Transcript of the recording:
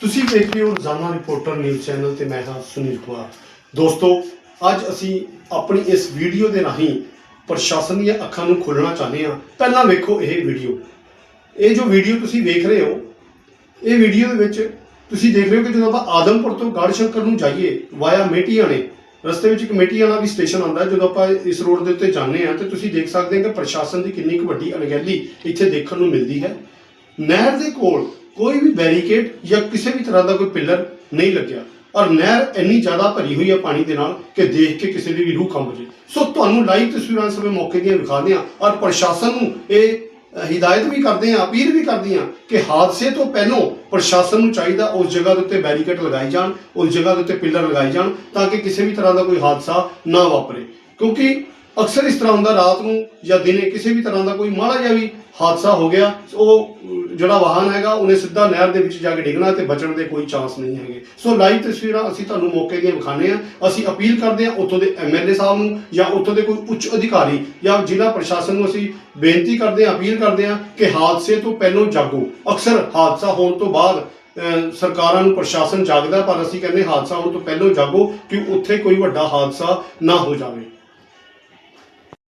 ਤੁਸੀਂ ਵੇਖ ਰਹੇ ਹੋ ਰੋਜ਼ਾਨਾ ਰਿਪੋਰਟਰ ਨਿਊਜ਼ ਚੈਨਲ ਤੇ ਮੈਂ ਹਾਂ ਸੁਨੀਲ ਕੁਮਾਰ। ਦੋਸਤੋ, ਅੱਜ ਅਸੀਂ ਆਪਣੀ ਇਸ ਵੀਡੀਓ ਦੇ ਰਾਹੀਂ ਪ੍ਰਸ਼ਾਸਨ ਦੀਆਂ ਅੱਖਾਂ ਨੂੰ ਖੋਲਣਾ ਚਾਹੁੰਦੇ ਹਾਂ। ਪਹਿਲਾਂ ਵੇਖੋ ਇਹ ਵੀਡੀਓ। ਇਹ ਜੋ ਵੀਡੀਓ ਤੁਸੀਂ ਵੇਖ ਰਹੇ ਹੋ, ਇਹ ਵੀਡੀਓ ਦੇ ਵਿੱਚ ਤੁਸੀਂ ਦੇਖ ਰਹੇ ਹੋ ਕਿ ਜਦੋਂ ਆਪਾਂ ਆਦਮਪੁਰ ਤੋਂ ਗੜਸ਼ੰਕਰ ਨੂੰ ਜਾਈਏ ਵਾਇਆ ਮੇਟੀਆਣੇ, ਰਸਤੇ ਵਿੱਚ ਇੱਕ ਮੇਟੀਆਣਾ ਵੀ ਸਟੇਸ਼ਨ ਆਉਂਦਾ, ਜਦੋਂ ਆਪਾਂ ਇਸ ਰੋਡ ਦੇ ਉੱਤੇ ਜਾਂਦੇ ਹਾਂ, ਤੇ ਤੁਸੀਂ ਦੇਖ ਸਕਦੇ ਹੋ ਕਿ ਪ੍ਰਸ਼ਾਸਨ ਦੀ ਕਿੰਨੀ ਕੁ ਵੱਡੀ ਅਣਗਹਿਲੀ ਇੱਥੇ ਦੇਖਣ ਨੂੰ ਮਿਲਦੀ ਹੈ। ਨਹਿਰ ਦੇ ਕੋਲ ਕੋਈ ਵੀ ਬੈਰੀਕੇਡ ਜਾਂ ਕਿਸੇ ਵੀ ਤਰ੍ਹਾਂ ਦਾ ਕੋਈ ਪਿੱਲਰ ਨਹੀਂ ਲੱਗਿਆ। ਔਰ ਨਹਿਰ ਇੰਨੀ ਜ਼ਿਆਦਾ ਭਰੀ ਹੋਈ ਹੈ ਪਾਣੀ ਦੇ ਨਾਲ ਕਿ ਦੇਖ ਕੇ ਕਿਸੇ ਦੀ ਵੀ ਰੂਹ ਕੰਬ ਜੇ। ਸੋ ਤੁਹਾਨੂੰ ਲਾਈਵ ਤਸਵੀਰਾਂ ਸਮੇਂ ਮੌਕੇ ਦੀਆਂ ਵਿਖਾਉਂਦੇ ਹਾਂ ਔਰ ਪ੍ਰਸ਼ਾਸਨ ਨੂੰ ਇਹ ਹਿਦਾਇਤ ਵੀ ਕਰਦੇ ਹਾਂ, ਅਪੀਲ ਵੀ ਕਰਦੇ ਹਾਂ ਕਿ ਹਾਦਸੇ ਤੋਂ ਪਹਿਲਾਂ ਪ੍ਰਸ਼ਾਸਨ ਨੂੰ ਚਾਹੀਦਾ ਉਸ ਜਗ੍ਹਾ ਦੇ ਉੱਤੇ ਬੈਰੀਕੇਡ ਲਗਾਏ ਜਾਣ, ਉਸ ਜਗ੍ਹਾ ਦੇ ਉੱਤੇ ਪਿੱਲਰ ਲਗਾਏ ਜਾਣ ਤਾਂ ਕਿ ਕਿਸੇ ਵੀ ਤਰ੍ਹਾਂ ਦਾ ਕੋਈ ਹਾਦਸਾ ਨਾ ਵਾਪਰੇ। ਕਿਉਂਕਿ ਅਕਸਰ ਇਸ ਤਰ੍ਹਾਂ ਹੁੰਦਾ, ਰਾਤ ਨੂੰ ਜਾਂ ਦਿਨੇ ਕਿਸੇ ਵੀ ਤਰ੍ਹਾਂ ਦਾ ਕੋਈ ਮਾੜਾ ਜਿਹਾ ਵੀ ਹਾਦਸਾ ਹੋ ਗਿਆ, ਉਹ ਜਿਹੜਾ ਵਾਹਨ ਹੈਗਾ, ਉਹਨੇ ਸਿੱਧਾ ਨਹਿਰ ਦੇ ਵਿੱਚ ਜਾ ਕੇ ਡਿੱਗਣਾ ਤੇ ਬਚਣ ਦੇ ਕੋਈ ਚਾਂਸ ਨਹੀਂ ਹੈਗੇ। ਸੋ ਲਾਈਵ ਤਸਵੀਰਾਂ ਅਸੀਂ ਤੁਹਾਨੂੰ ਮੌਕੇ ਦੀਆਂ ਵਿਖਾਣੇ ਆ ਅਸੀਂ ਅਪੀਲ ਕਰਦੇ ਹਾਂ ਉੱਥੋਂ ਦੇ ਐਮਐਲਏ ਸਾਹਿਬ ਨੂੰ ਜਾਂ ਉੱਥੋਂ ਦੇ ਕੋਈ ਉੱਚ ਅਧਿਕਾਰੀ ਜਾਂ ਜ਼ਿਲ੍ਹਾ ਪ੍ਰਸ਼ਾਸਨ ਨੂੰ ਅਸੀਂ ਬੇਨਤੀ ਕਰਦੇ ਹਾਂ, ਅਪੀਲ ਕਰਦੇ ਹਾਂ ਕਿ ਹਾਦਸੇ ਤੋਂ ਪਹਿਲਾਂ ਜਾਗੋ। ਅਕਸਰ ਹਾਦਸਾ ਹੋਣ ਤੋਂ ਬਾਅਦ ਸਰਕਾਰਾਂ ਨੂੰ ਪ੍ਰਸ਼ਾਸਨ ਜਾਗਦਾ, ਪਰ ਅਸੀਂ ਕਹਿੰਦੇ ਹਾਦਸਾ ਹੋਣ ਤੋਂ ਪਹਿਲਾਂ ਜਾਗੋ ਕਿ ਉੱਥੇ ਕੋਈ ਵੱਡਾ ਹਾਦਸਾ ਨਾ ਹੋ ਜਾਵੇ।